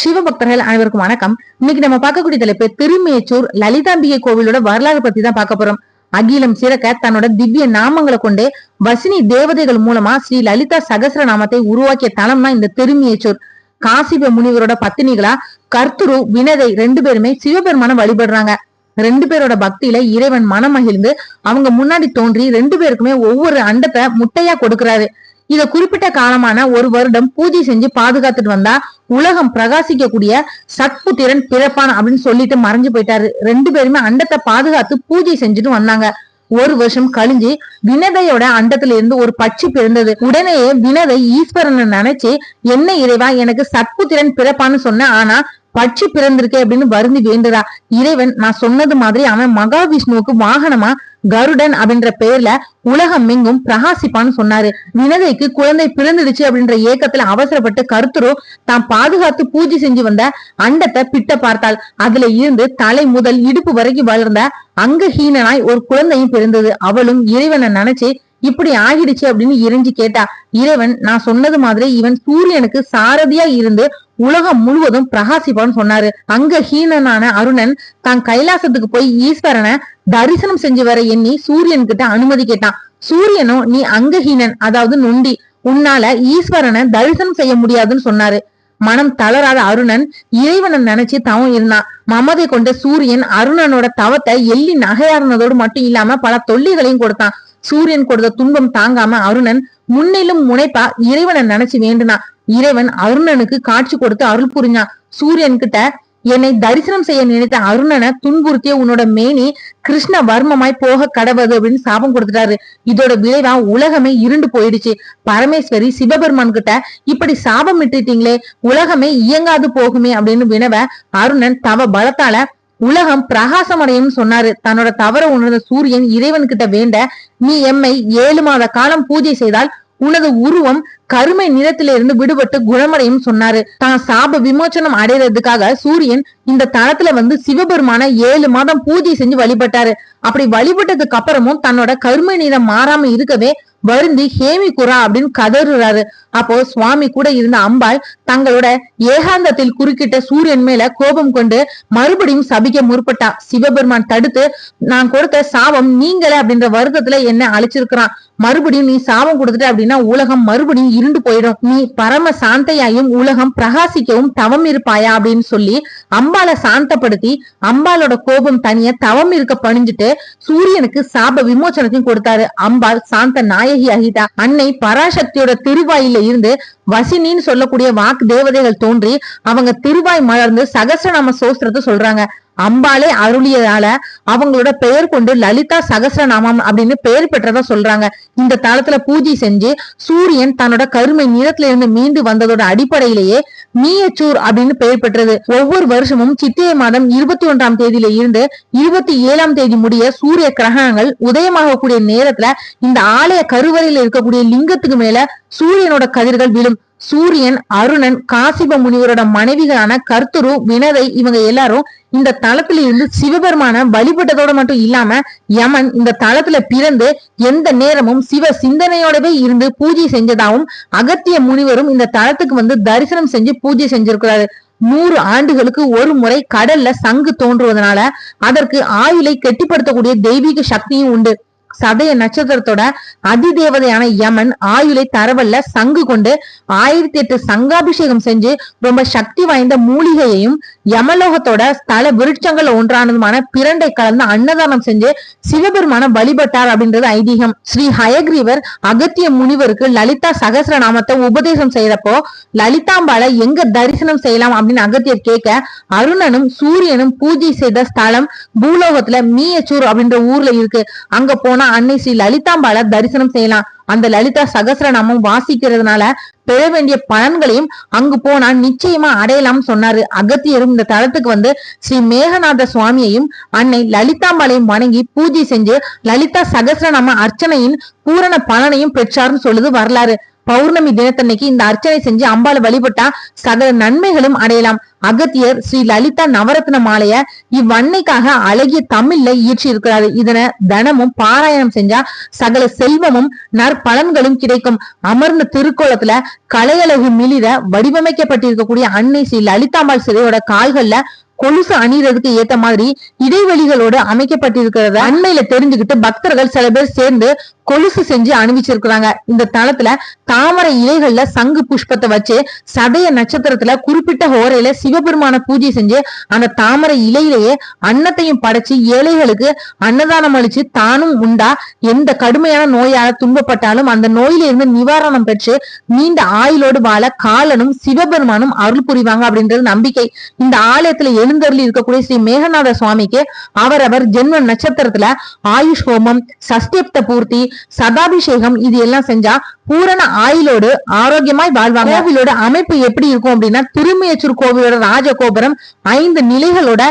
சிவபக்தர்கள் அனைவருக்கும் வணக்கம். இன்னைக்கு நம்ம பார்க்கக்கூடிய தலைப்பு திருமேச்சூர் லலிதாம்பிகை கோவிலோட வரலாறு பத்தி தான் பார்க்க போறோம். அகிலம் சிறக்க தன்னோட திவ்ய நாமங்களை கொண்டு வசினி தேவதைகள் மூலமா ஸ்ரீ லலிதா சகசர நாமத்தை உருவாக்கிய தலம்னா இந்த திருமேச்சூர். காசிப முனிவரோட பத்தினிகளா கர்த்துரு வினதை ரெண்டு பேருமே சிவபெருமான வழிபடுறாங்க. ரெண்டு பேரோட பக்தியில இறைவன் மனம் மகிழ்ந்து அவங்க முன்னாடி தோன்றி ரெண்டு பேருக்குமே ஒவ்வொரு அண்டத்தை முட்டையா கொடுக்கறாரு. இத குறிப்பிட்ட காலமான ஒரு வருடம் பூஜை செஞ்சு பாதுகாத்துட்டு வந்தா உலகம் பிரகாசிக்கக்கூடிய சத்புத்திரன் பிறப்பான் அப்படின்னு சொல்லிட்டு மறைஞ்சு போயிட்டாரு. ரெண்டு பேருமே அண்டத்தை பாதுகாத்து பூஜை செஞ்சுட்டு வந்தாங்க. ஒரு வருஷம் கழிஞ்சு வினதையோட அண்டத்துல இருந்து ஒரு பட்சி பிறந்தது. உடனேயே வினதை ஈஸ்வரனை நினைச்சு என்ன இறைவா எனக்கு சத்புத்திரன் பிறப்பான்னு சொன்ன ஆனா பட்சி பிறந்திருக்கே அப்படின்னு வருந்தி வேண்டுறா. இறைவன் நான் சொன்னது மாதிரி அவன் மகாவிஷ்ணுவுக்கு வாகனமா கருடன் அப்படின்ற பெயர்ல உலகம் எங்கும் பிரகாசிப்பான்னு சொன்னாரு. வினதைக்கு குழந்தை பிறந்துடுச்சு அப்படின்ற ஏக்கத்துல அவசரப்பட்டு கருத்துரோ தான் பாதுகாத்து பூஜை செஞ்சு வந்த அண்டத்தை பிட்ட பார்த்தாள். அதுல இருந்து தலை முதல் இடுப்பு வரைக்கும் வளர்ந்த அங்கஹீனனாய் ஒரு குழந்தையும் பிறந்தது. அவளும் இறைவனை நினைச்சு இப்படி ஆகிடுச்சு அப்படின்னு இறைஞ்சி கேட்டா இறைவன் நான் சொன்னது மாதிரி இவன் சூரியனுக்கு சாரதியா இருந்து உலகம் முழுவதும் பிரகாசிப்பான்னு சொன்னாரு. அங்க ஹீனனான அருணன் தான் கைலாசத்துக்கு போய் ஈஸ்வரனை தரிசனம் செஞ்சு வர எண்ணி சூரியன் கிட்ட அனுமதி கேட்டான். சூரியனும் நீ அங்கஹீனன் அதாவது நொண்டி. உன்னால ஈஸ்வரனை தரிசனம் செய்ய முடியாதுன்னு சொன்னாரு. மனம் தளராத அருணன் இறைவனை நினைச்சு தவம் இருந்தான். மமதை கொண்ட சூரியன் அருணனோட தவத்தை எள்ளி நகையாறுனதோடு மட்டும் இல்லாம பல தொல்லிகளையும் கொடுத்தான். சூரியன் கொடுத்த துன்பம் தாங்காம அருணன் முன்னிலும் முனைப்பா இறைவனை நினைச்சு வேண்டுனா இறைவன் அருணனுக்கு காட்சி கொடுத்து அருள் புரிஞ்சான் சூரியன் கிட்ட என்னை தரிசனம் செய்ய நினைத்த அருணனை துன்புறுத்திய உன்னோட மேனி கிருஷ்ண வர்மமாய் போக கடவுது அப்படின்னு சாபம் கொடுத்துட்டாரு. இதோட விளைவா உலகமே இருண்டு போயிடுச்சு. பரமேஸ்வரி சிவபெருமான் கிட்ட இப்படி சாபம் இட்டுட்டீங்களே உலகமே இயங்காது போகுமே அப்படின்னு வினவ அருணன் தவ பலத்தால உலகம் பிரகாசமடையும் சொன்னாரு. தன்னோட தவற உணர்ந்த சூரியன் இறைவன் கிட்ட வேண்ட நீ எம்மை ஏழு மாத காலம் பூஜை செய்தால் உனது உருவம் கருமை நிறத்திலிருந்து விடுபட்டு குணமடையும் சொன்னாரு. தான் சாப விமோச்சனம் அடைறதுக்காக சூரியன் இந்த தளத்துல வந்து சிவபெருமான ஏழு மாதம் பூஜை செஞ்சு வழிபட்டாரு. அப்படி வழிபட்டதுக்கு அப்புறமும் தன்னோட கருமை நிறம் மாறாம இருக்கவே வருந்தி ஹேமி குரா அப்படின்னு கதறுறாரு. அப்போ சுவாமி கூட இருந்த அம்பாள் தங்களோட ஏகாந்தத்தில் குறுக்கிட்ட சூரியன் மேல கோபம் கொண்டு மறுபடியும் சபிக்க முற்பட்டா. சிவபெருமான் தடுத்து நான் கொடுத்த சாபம் நீங்களே அப்படின்ற வருத்தத்துல என்ன அழைச்சிருக்கிறான். மறுபடியும் நீ சாபம் கொடுத்துட்ட அப்படின்னா உலகம் மறுபடியும் இருண்டு போயிடும். நீ பரம சாந்தையாயும் உலகம் பிரகாசிக்கவும் தவம் இருப்பாயா அப்படின்னு சொல்லி அம்பாளை சாந்தப்படுத்தி அம்பாளோட கோபம் தனிய தவம் இருக்க பணிஞ்சிட்டு சூரியனுக்கு சாப விமோச்சனத்தையும் கொடுத்தாரு. அம்பாள் சாந்த நாயகி ஆகிட்டா அன்னை பராசக்தியோட திருவாயில இருந்து வசினின்னு சொல்லக்கூடிய வாக்கு தேவதைகள் தோன்றி அவங்க திருவாய் மலர்ந்து சகசிரநாம சோஸ்திரத்தை சொல்றாங்க. அம்பாலே அருளியதால அவங்களோட பெயர் கொண்டு லலிதா சகசரநாமம் அப்படின்னு பெயர் பெற்றதா சொல்றாங்க. இந்த தளத்துல பூஜை செஞ்சு சூரியன் தன்னோட கருமை நிறத்துல இருந்து மீண்டு வந்ததோட அடிப்படையிலேயே மீயச்சூர் அப்படின்னு பெயர் பெற்றது. ஒவ்வொரு வருஷமும் சித்திரை மாதம் இருபத்தி ஒன்றாம் தேதியில இருந்து இருபத்தி ஏழாம் தேதி முடிய சூரிய கிரகணங்கள் உதயமாகக்கூடிய நேரத்துல இந்த ஆலய கருவறையில இருக்கக்கூடிய லிங்கத்துக்கு மேல சூரியனோட கதிர்கள் விழும். சூரியன் அருணன் காசிப முனிவரோட மனைவிகளான கர்த்தரு வினதை இவங்க எல்லாரும் இந்த தளத்துல இருந்து சிவபெருமான வழிபட்டதோட மட்டும் இல்லாம யமன் இந்த தளத்துல பிறந்து எந்த நேரமும் சிவ சிந்தனையோடவே இருந்து பூஜை செஞ்சதாகவும் அகத்திய முனிவரும் இந்த தளத்துக்கு வந்து தரிசனம் செஞ்சு பூஜை செஞ்சிருக்கிறாரு. நூறு ஆண்டுகளுக்கு ஒரு முறை கடல்ல சங்கு தோன்றுவதனால அதற்கு ஆயுளை கெட்டிப்படுத்தக்கூடிய தெய்வீக சக்தியும் உண்டு. சதய நட்சத்திரத்தோட அதிதேவதையான யமன் ஆயுளை தரவல்ல சங்கு கொண்டு ஆயிரத்தி எட்டு சங்காபிஷேகம் செஞ்சு ரொம்ப சக்தி வாய்ந்த மூலிகையையும் யமலோகத்தோட ஸ்தல விருட்சங்கள் ஒன்றானதுமான பிரண்டை கலந்து அன்னதானம் செஞ்சு சிவபெருமான வழிபட்டார் அப்படின்றது ஐதீகம். ஸ்ரீ ஹயக்ரீவர் அகத்திய முனிவருக்கு லலிதா சகசிரநாமத்தை உபதேசம் செய்யறப்போ லலிதாம்பாளை எங்க தரிசனம் செய்யலாம் அப்படின்னு அகத்தியர் கேட்க அருணனும் சூரியனும் பூஜை செய்த ஸ்தலம் பூலோகத்துல மீயச்சூர் அப்படின்ற ஊர்ல இருக்கு. அங்க போன அன்னை ஸ்ரீ லலிதாம்பால தரிசனம் செய்யலாம். அந்த லலிதா சகசிரநாமம் வாசிக்கிறதுனால பெற வேண்டிய பலன்களையும் அங்கு போனா நிச்சயமா அடையலாம் சொன்னாரு அகத்தியரும். இந்த தளத்துக்கு வந்து ஸ்ரீ மேகநாத சுவாமியையும் அன்னை லலிதாம்பாளையும் வணங்கி பூஜை செஞ்சு லலிதா சகசரநாம அர்ச்சனையின் பூரண பலனையும் பெற்றார்னு சொல்லுது வரலாறு. பௌர்ணமி தினத்தன்னைக்கு இந்த அர்ச்சனை செஞ்சு அம்பாளை வழிபட்டா சகல நன்மைகளும் அடையலாம். அகத்தியர் ஸ்ரீ லலிதா நவரத்ன மாலைய இவ்வன்னைக்காக அழகிய தமிழ்ல இயற்றி இருக்கிறாரு இதனை தினமும் பாராயணம் செஞ்சா சகல செல்வமும் நற்பலன்களும் கிடைக்கும். அமர்ந்த திருக்கோலத்துல கலையழகு மிளிர வடிவமைக்கப்பட்டிருக்கக்கூடிய அன்னை ஸ்ரீ லலிதாம்பாள் சிலையோட கால்கள்ல கொலுசு அணியறதுக்கு ஏத்த மாதிரி இடைவெளிகளோடு அமைக்கப்பட்டிருக்கிறத அண்மையில தெரிஞ்சுக்கிட்டு பக்தர்கள் சில பேர் சேர்ந்து கொலுசு செஞ்சு அணிவிச்சிருக்கிறாங்க. இந்த தளத்துல தாமரை இலைகள்ல சங்கு புஷ்பத்தை வச்சு சதய நட்சத்திரத்துல குறிப்பிட்ட ஹோரையில சிவபெருமான பூஜை செஞ்சு அந்த தாமரை இலையிலேயே அன்னத்தையும் படைச்சு ஏழைகளுக்கு அன்னதானம் அளிச்சு தானும் உண்டா? எந்த கடுமையான நோயால துன்பப்பட்டாலும் அந்த நோயில இருந்து நிவாரணம் பெற்று நீண்ட ஆயுளோடு வாழ காலனும் சிவபெருமானும் அருள் புரிவாங்க அப்படின்றது நம்பிக்கை. இந்த ஆலயத்துல எழுந்தருளி இருக்கக்கூடிய ஸ்ரீ மேகநாத சுவாமிக்கு அவரவர் ஜென்ம நட்சத்திரத்துல ஆயுஷ் ஹோமம் சஷ்டிப்த பூர்த்தி சதாபிஷேகம் இது எல்லாம் செஞ்சா பூரண ஆயுளோடு ஆரோக்கியமாய் வாழ்வாங்க. கோவிலோட அமைப்பு எப்படி இருக்கும் அப்படின்னா திருமையச்சூர் கோவிலோட ராஜகோபுரம் ஐந்து நிலைகளோட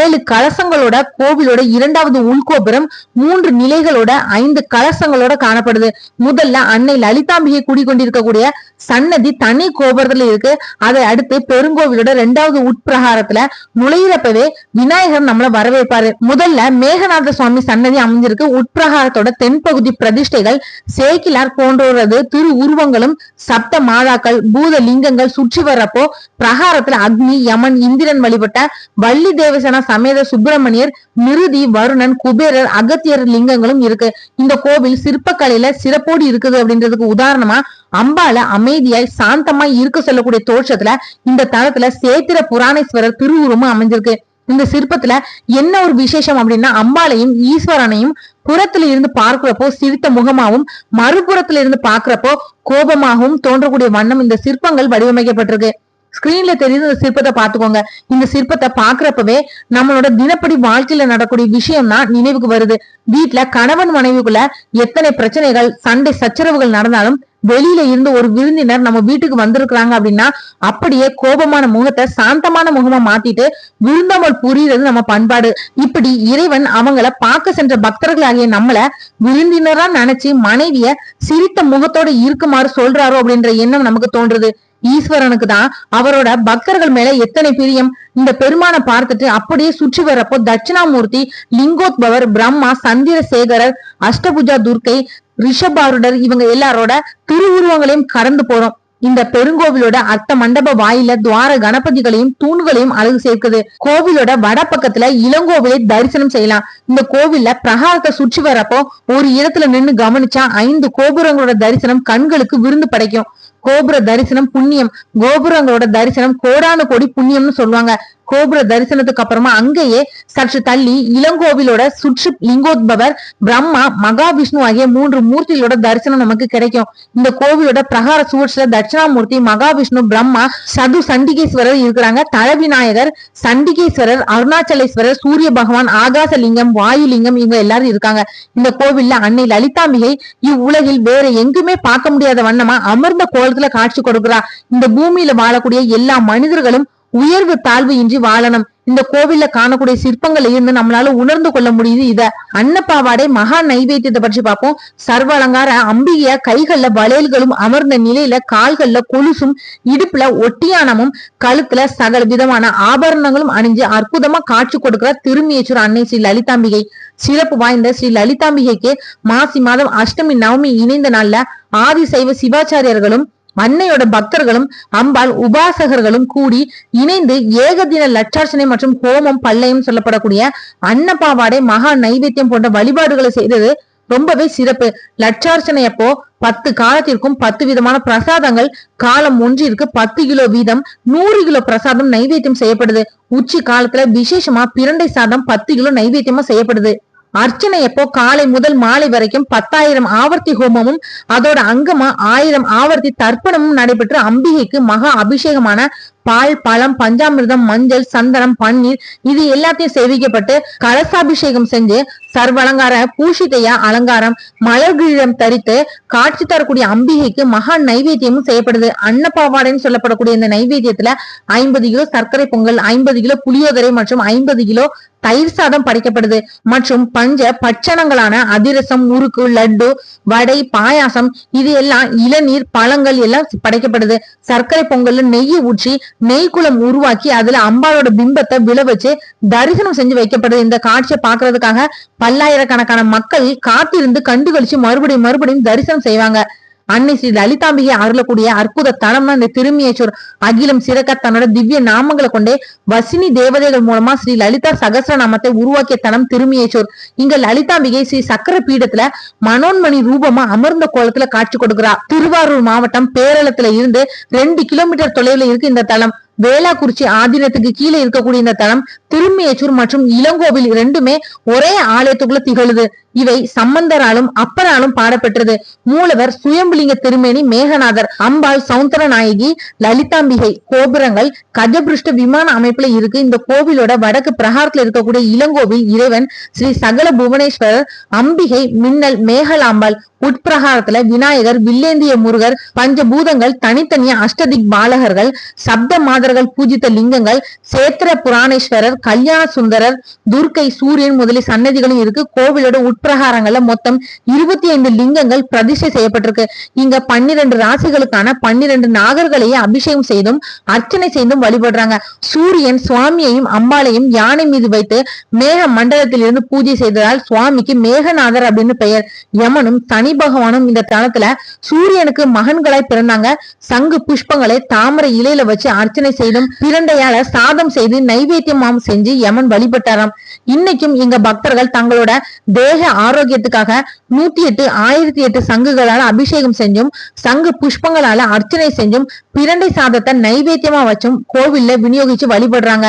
ஏழு கலசங்களோட கோவிலோட இரண்டாவது உள்கோபுரம் மூன்று நிலைகளோட ஐந்து கலசங்களோட காணப்படுது. முதல்ல அன்னை லலிதாம்பிகை குடிக்கொண்டிருக்கக்கூடிய சன்னதி தனி கோபுரத்துல இருக்கு. அதை அடுத்து பெருங்கோவிலோட இரண்டாவது உட்பிரகாரத்துல நுழையிறப்பவே விநாயகர் நம்மள வரவேற்பாரு. முதல்ல மேகநாத சுவாமி சன்னதி அமைஞ்சிருக்கு. உட்பிரகாரத்தோட தென்பகுதி பிரதிஷ்டைகள் சேக்கிலார் போன்றோரது திரு உருவங்களும் சப்த மாதாக்கள் பூத லிங்கங்கள் சுற்றி வர்றப்போ பிரகாரத்துல அக்னி யமன் இந்திரன் வழிபட்ட வள்ளி தேவசேனா சமேத சுப்பிரமணியர் மிருதி வருணன் குபேரர் அகத்தியர் லிங்கங்களும் இருக்கு. இந்த கோவில் சிற்பக்கலையில சிறப்போடு இருக்குது அப்படின்றதுக்கு உதாரணமா அம்பால அமைதியாய் சாந்தமாய் இருக்க சொல்லக்கூடிய தோற்றத்துல இந்த தளத்துல சேத்திர புராணேஸ்வரர் திருவுருவமும் அமைஞ்சிருக்கு. இந்த சிற்பத்துல என்ன ஒரு விசேஷம் அப்படின்னா அம்பாளையும் ஈஸ்வரனையும் புறத்துல இருந்து பார்க்கிறப்போ சிரித்த முகமாகவும் மறுபுறத்துல இருந்து பார்க்கிறப்போ கோபமாகவும் தோன்றக்கூடிய வண்ணம் இந்த சிற்பங்கள் வடிவமைக்கப்பட்டிருக்கு. ஸ்கிரீன்ல தெரியுது இந்த சிற்பத்தை பாத்துக்கோங்க இந்த சிற்பத்தை பாக்குறப்பவே நம்மளோட தினப்படி வாழ்க்கையில நடக்கூடிய விஷயம் தான் நினைவுக்கு வருது. வீட்டுல கணவன் மனைவிக்குள்ள எத்தனை பிரச்சனைகள் சண்டை சச்சரவுகள் நடந்தாலும் வெளியில இருந்து ஒரு விருந்தினர் நம்ம வீட்டுக்கு வந்திருக்கிறாங்க அப்படின்னா அப்படியே கோபமான முகத்தை சாந்தமான முகமா மாத்திட்டு விருந்தாமல் புரியுறது நம்ம பண்பாடு. இப்படி இறைவன் அவங்கள பார்க்க சென்ற பக்தர்களாகிய நம்மள விருந்தினரா நினைச்சு மனைவிய சிரித்த முகத்தோட இருக்குமாறு சொல்றாரோ அப்படின்ற எண்ணம் நமக்கு தோன்றுது. ஈஸ்வரனுக்கு தான் அவரோட பக்தர்கள் மேல எத்தனை பிரியம். இந்த பெருமானை பார்த்துட்டு அப்படியே சுற்றி வரப்போ தட்சிணாமூர்த்தி லிங்கோத்பவர் பிரம்மா சந்திரசேகரர் அஷ்டபுஜா துர்க்கை ரிஷபாருடர் இவங்க எல்லாரோட திருவுருவங்களையும் கடந்து போறோம். இந்த பெருங்கோவிலோட அர்த்த மண்டப வாயில துவார கணபதிகளையும் தூண்களையும் அழகு சேர்க்குது. கோவிலோட வட பக்கத்துல இளங்கோவிலை தரிசனம் செய்யலாம். இந்த கோவில்ல பிரகாரத்தை சுற்றி வரப்போ ஒரு இடத்துல நின்னு கவனிச்சா ஐந்து கோபுரங்களோட தரிசனம் கண்களுக்கு விருந்து படைக்கும். கோபுர தரிசனம் புண்ணியம். கோபுரங்களோட தரிசனம் கோடானு கோடி புண்ணியம்னு சொல்லுவாங்க. கோபுர தரிசனத்துக்கு அப்புறமா அங்கேயே சற்று தள்ளி இளங்கோவிலோட சுற்று லிங்கோத்பவர் பிரம்மா மகாவிஷ்ணு ஆகிய மூன்று மூர்த்திகளோட தரிசனம் நமக்கு கிடைக்கும். இந்த கோவிலோட பிரகார சுவர்ச்சில தட்சிணாமூர்த்தி மகாவிஷ்ணு பிரம்மா சது சண்டிகேஸ்வரர் இருக்கிறாங்க. தலவிநாயகர் சண்டிகேஸ்வரர் அருணாச்சலேஸ்வரர் சூரிய பகவான் ஆகாசலிங்கம் வாயுலிங்கம் இவங்க எல்லாரும் இருக்காங்க. இந்த கோவில்ல அன்னை லலிதாம்பிகை இவ்வுலகில் வேற எங்குமே பார்க்க முடியாத வண்ணமா அமர்ந்த கோலத்துல காட்சி கொடுக்கிறா. இந்த பூமியில வாழக்கூடிய எல்லா மனிதர்களும் உயர்வு தாழ்வு இன்றி வாழணும். இந்த கோவில்ல காணக்கூடிய சிற்பங்களை இருந்து நம்மளால உணர்ந்து கொள்ள முடியுது இத. அன்னப்பாவாடை மகா நைவேத்தியத்தை பற்றி பார்ப்போம். சர்வ அலங்கார அம்பிகைய கைகள்ல வளையல்களும் அமர்ந்த நிலையில கால்கள்ல கொலுசும் இடுப்புல ஒட்டியானமும் கழுத்துல சகல விதமான ஆபரணங்களும் அணிஞ்சு அற்புதமா காட்சி கொடுக்கிற திருமியச்சூர் அன்னை ஸ்ரீ லலிதாம்பிகை. சிறப்பு வாய்ந்த ஸ்ரீ லலிதாம்பிகைக்கு மாசி மாதம் அஷ்டமி நவமி இணைந்த நாள்ல ஆதிசைவ சிவாச்சாரியர்களும் அன்னையோட பக்தர்களும் அம்பாள் உபாசகர்களும் கூடி இணைந்து ஏகதின லட்சார்ச்சனை மற்றும் ஹோமம் பல்லையும் சொல்லப்படக்கூடிய அன்னப்பாவாடை மகா நைவேத்தியம் போன்ற வழிபாடுகளை செய்தது ரொம்பவே சிறப்பு. லட்சார்ச்சனை அப்போ பத்து காலத்திற்கும் பத்து விதமான பிரசாதங்கள் காலம் ஒன்றிற்கு பத்து கிலோ வீதம் நூறு கிலோ பிரசாதம் நைவேத்தியம் செய்யப்படுது. உச்சி காலத்துல விசேஷமா பிரண்டை சாதம் பத்து கிலோ நைவேத்தியமா செய்யப்படுது. அர்ச்சனை எப்போ? காலை முதல் மாலை வரைக்கும் பத்தாயிரம் ஆவர்த்தி ஹோமமும் அதோட அங்கமா ஆயிரம் ஆவர்த்தி தர்ப்பணமும் நடைபெற்று அம்பிகைக்கு மகா அபிஷேகமான பால் பழம் பஞ்சாமிர்தம் மஞ்சள் சந்தனம் பன்னீர் இது எல்லாத்தையும் சேவிக்கப்பட்டு கலசாபிஷேகம் செஞ்சு சர்வலங்கார பூஷிதையா அலங்காரம் மலர் தரித்து காட்சி தரக்கூடிய அம்பிகைக்கு மகா நைவேத்தியமும் செய்யப்படுது. அன்னப்பாவாடைன்னு சொல்லப்படக்கூடிய இந்த நைவேத்தியத்துல ஐம்பது கிலோ சர்க்கரை பொங்கல் ஐம்பது கிலோ புளியோதரை மற்றும் ஐம்பது கிலோ தயிர் சாதம் படைக்கப்படுது. மற்றும் பஞ்ச பட்சணங்களான அதிரசம் முறுக்கு லட்டு வடை பாயாசம் இது எல்லாம் இளநீர் பழங்கள் எல்லாம் படைக்கப்படுது. சர்க்கரை பொங்கல் நெய்யை ஊற்றி நெய்குளம் உருவாக்கி அதுல அம்பாளோட பிம்பத்தை விழ வச்சு தரிசனம் செஞ்சு வைக்கப்படுது. இந்த காட்சியை பாக்குறதுக்காக பல்லாயிரக்கணக்கான மக்கள் காத்திருந்து கண்டு கழிச்சு மறுபடியும் மறுபடியும் தரிசனம் செய்வாங்க. அன்னை ஸ்ரீ லலிதாம்பிகை அருளக்கூடிய அற்புத தலம்னா இந்த திருமியேச்சூர் அகிலம் சிறக்க தன்னோட திவ்ய நாமங்களை கொண்டே வசினி தேவதைகள் மூலமா ஸ்ரீ லலிதா சகசிரநாமத்தை உருவாக்கிய தலம் திருமியேச்சூர் இங்க லலிதாம்பிகை ஸ்ரீ சக்கர பீடத்துல மனோன்மணி ரூபமா அமர்ந்த கோலத்துல காட்சி கொடுக்கிறார் திருவாரூர் மாவட்டம் பேரளத்துல இருந்து ரெண்டு கிலோமீட்டர் தொலைவுல இருக்கு இந்த தலம். வேளாக்குறிச்சி ஆதீனத்துக்கு கீழே இருக்கக்கூடிய இந்த தலம் திருமியச்சூர் மற்றும் இளங்கோவில் இரண்டுமே ஒரே ஆலயத்துக்குள்ள திகழுது. இவை சம்பந்தராலும் அப்பராலும் பாடப்பெற்றது. மூலவர் சுயம்புலிங்க திருமேனி மேகநாதர் அம்பாள் சவுந்தர நாயகி லலிதாம்பிகை கோபுரங்கள் கஜபிருஷ்ட விமான அமைப்புல இருக்கு. இந்த கோவிலோட வடக்கு பிரகாரத்துல இருக்கக்கூடிய இளங்கோவில் இறைவன் ஸ்ரீ சகல புவனேஸ்வரர் அம்பிகை மின்னல் மேகலாம்பாள் உட்பிரகாரத்துல விநாயகர் வில்லேந்திய முருகர் பஞ்சபூதங்கள் தனித்தனிய அஷ்டதிக் பாலகர்கள் சப்த மாதர்கள் பூஜித்த லிங்கங்கள் சேத்திர புராணேஸ்வரர் கல்யாண சுந்தரர் துர்க்கை சூரியன் முதலிய சன்னதிகளும் இருக்கு. கோவிலோட உட்பிரகாரங்கள்ல மொத்தம் இருபத்தி ஐந்து லிங்கங்கள் பிரதிஷ்டை செய்யப்பட்டிருக்கு. இங்க பன்னிரண்டு ராசிகளுக்கான பன்னிரண்டு நாகர்களையே அபிஷேகம் செய்தும் அர்ச்சனை செய்தும் வழிபடுறாங்க. சூரியன் சுவாமியையும் அம்பாளையும் யானை மீது வைத்து மேக மண்டலத்திலிருந்து பூஜை செய்ததால் சுவாமிக்கு மேகநாதர் அப்படின்னு பெயர். யமனும் சனி பகவானும் இந்த தளத்துல சூரியனுக்கு மகன்களாய் பிறந்தாங்க. சங்கு புஷ்பங்களை தாமரை இலையில வச்சு அர்ச்சனை செய்தும் பிரண்டையால சாதம் செய்து நைவேத்தியமாம் செஞ்சு யமன் வழிபட்டாராம். இன்னைக்கும் இங்க பக்தர்கள் தங்களோட தேக ஆரோக்கியத்துக்காக நூத்தி எட்டு ஆயிரத்தி எட்டு சங்குகளால அபிஷேகம் செஞ்சும் சங்கு புஷ்பங்களால அர்ச்சனை செஞ்சும் பிரண்டை சாதத்தை நைவேத்தியமா வச்சும் கோவில்ல விநியோகிச்சு வழிபடுறாங்க.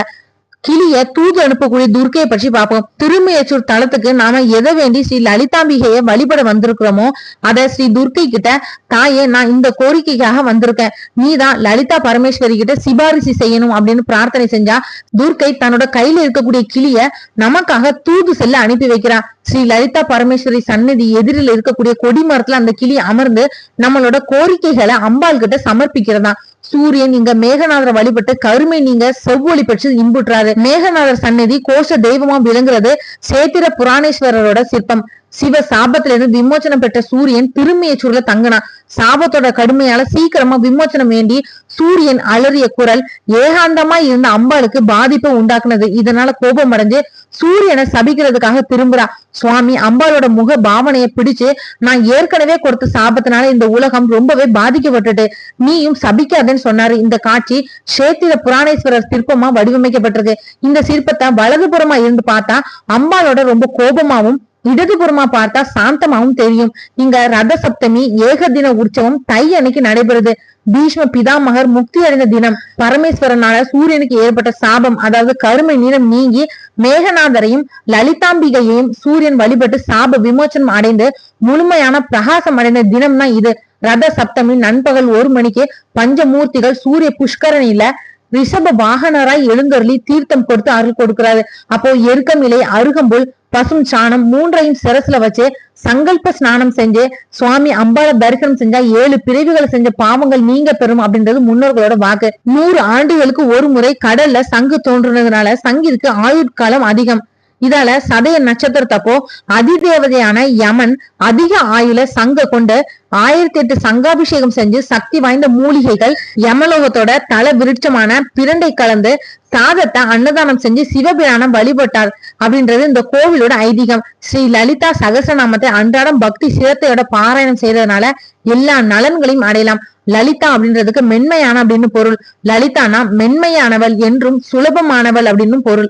கிளிய தூது அனுப்பக்கூடிய துர்க்கையை பற்றி பார்ப்போம். திருமையச்சூர் தலத்துக்கு நாம எதை வேண்டி ஸ்ரீ லலிதாம்பிகையை வழிபட வந்திருக்கிறோமோ அத ஸ்ரீ துர்க்கை கிட்ட தாயே நான் இந்த கோரிக்கைக்காக வந்திருக்கேன். நீதான் லலிதா பரமேஸ்வரி கிட்ட சிபாரிசு செய்யணும் அப்படின்னு பிரார்த்தனை செஞ்சா துர்க்கை தன்னோட கையில இருக்கக்கூடிய கிளிய நமக்காக தூது செல்ல அனுப்பி வைக்கிறா. ஸ்ரீ லலிதா பரமேஸ்வரி சன்னதி எதிரில் இருக்கக்கூடிய கொடி மரத்துல அந்த கிளி அமர்ந்து நம்மளோட கோரிக்கைகளை அம்பாள் கிட்ட சமர்ப்பிக்கிறதா. சூரியன் இங்க மேகநாதர் வழிபட்டு கருமை நீங்க செவ்வொளி பெற்று இன்புற்றாரு. மேகநாதர் சன்னதி கோஷ தெய்வமா விளங்குறது சேத்திர புராணேஸ்வரரோட சிற்பம். சிவ சாபத்திலிருந்து விமோச்சனம் பெற்ற சூரியன் திருமையச்சூர்ல தங்கினா சாபத்தோட கடுமையால சீக்கிரமா விமோச்சனம் வேண்டி சூரியன் அலறிய குரல் ஏகாந்தமா இருந்த அம்பாளுக்கு பாதிப்பை உண்டாக்குனது. இதனால கோபம் அடைஞ்சு சூரியனை சபிக்கிறதுக்காக திரும்புறான் சுவாமி அம்பாளோட முக பாவனையை பிடிச்சு நான் ஏற்கனவே கொடுத்த சாபத்தினால இந்த உலகம் ரொம்பவே பாதிக்கப்பட்டுட்டு. நீயும் சபிக்காதேன்னு சொன்னாரு. இந்த காட்சி சேத்திர புராணேஸ்வரர் சிற்பமா வடிவமைக்கப்பட்டிருக்கு. இந்த சிற்பத்தை வலதுபுறமா இருந்து பார்த்தா அம்பாளோட ரொம்ப கோபமாவும் இடதுபுறமா பார்த்தா சாந்தமாவும் தெரியும். இங்க ரத சப்தமி ஏக தின உற்சவம் தை அன்னைக்கு நடைபெறுது. பீஷ்ம பிதாமகர் முக்தி அடைந்த தினம். பரமேஸ்வரனால சூரியனுக்கு ஏற்பட்ட சாபம் அதாவது கருமை நிறம் நீங்கி மேகநாதரையும் லலிதாம்பிகையையும் சூரியன் வழிபட்டு சாப விமோச்சனம் அடைந்து முழுமையான பிரகாசம் அடைந்த தினம் தான் இது. ரத சப்தமி நண்பகல் ஒரு மணிக்கு பஞ்சமூர்த்திகள் சூரிய புஷ்கரணியில ரிஷப வாகனராய் எழுந்தருளி தீர்த்தம் கொடுத்து அருள் கொடுக்கிறாரு. அப்போ எருக்கமிலை அருகம்புல் பசும் சாணம் மூன்றையும் சிரசுல வச்சு சங்கல்ப ஸ்நானம் செஞ்சு சுவாமி அம்பாள தரிசனம் செஞ்சா ஏழு பிரிவுகள் செஞ்ச பாவங்கள் நீங்க பெறும் அப்படின்றது முன்னோர்களோட வாக்கு. நூறு ஆண்டுகளுக்கு ஒரு முறை கடல்ல சங்கு தோன்றுனதுனால சங்கிற்கு ஆயுட்காலம் அதிகம். இதால சதய நட்சத்திரத்தப்போ அதிதேவதையான யமன் அதிக ஆயுள சங்க கொண்டு ஆயிரத்தி எட்டு சங்காபிஷேகம் செஞ்சு சக்தி வாய்ந்த மூலிகைகள் யமலோகத்தோட தல விருட்சமான பிரண்டை கலந்து சாதத்தை அன்னதானம் செஞ்சு சிவபிரானம் வழிபட்டார் அப்படின்றது இந்த கோவிலோட ஐதீகம். ஸ்ரீ லலிதா சகசநாமத்தை அன்றாடம் பக்தி சிரத்தையோட பாராயணம் செய்யறதுனால எல்லா நலன்களையும் அடையலாம். லலிதா அப்படின்றதுக்கு மென்மையான அப்படின்னு பொருள். லலிதானா மென்மையானவள் என்றும் சுலபமானவள் அப்படின்னு பொருள்.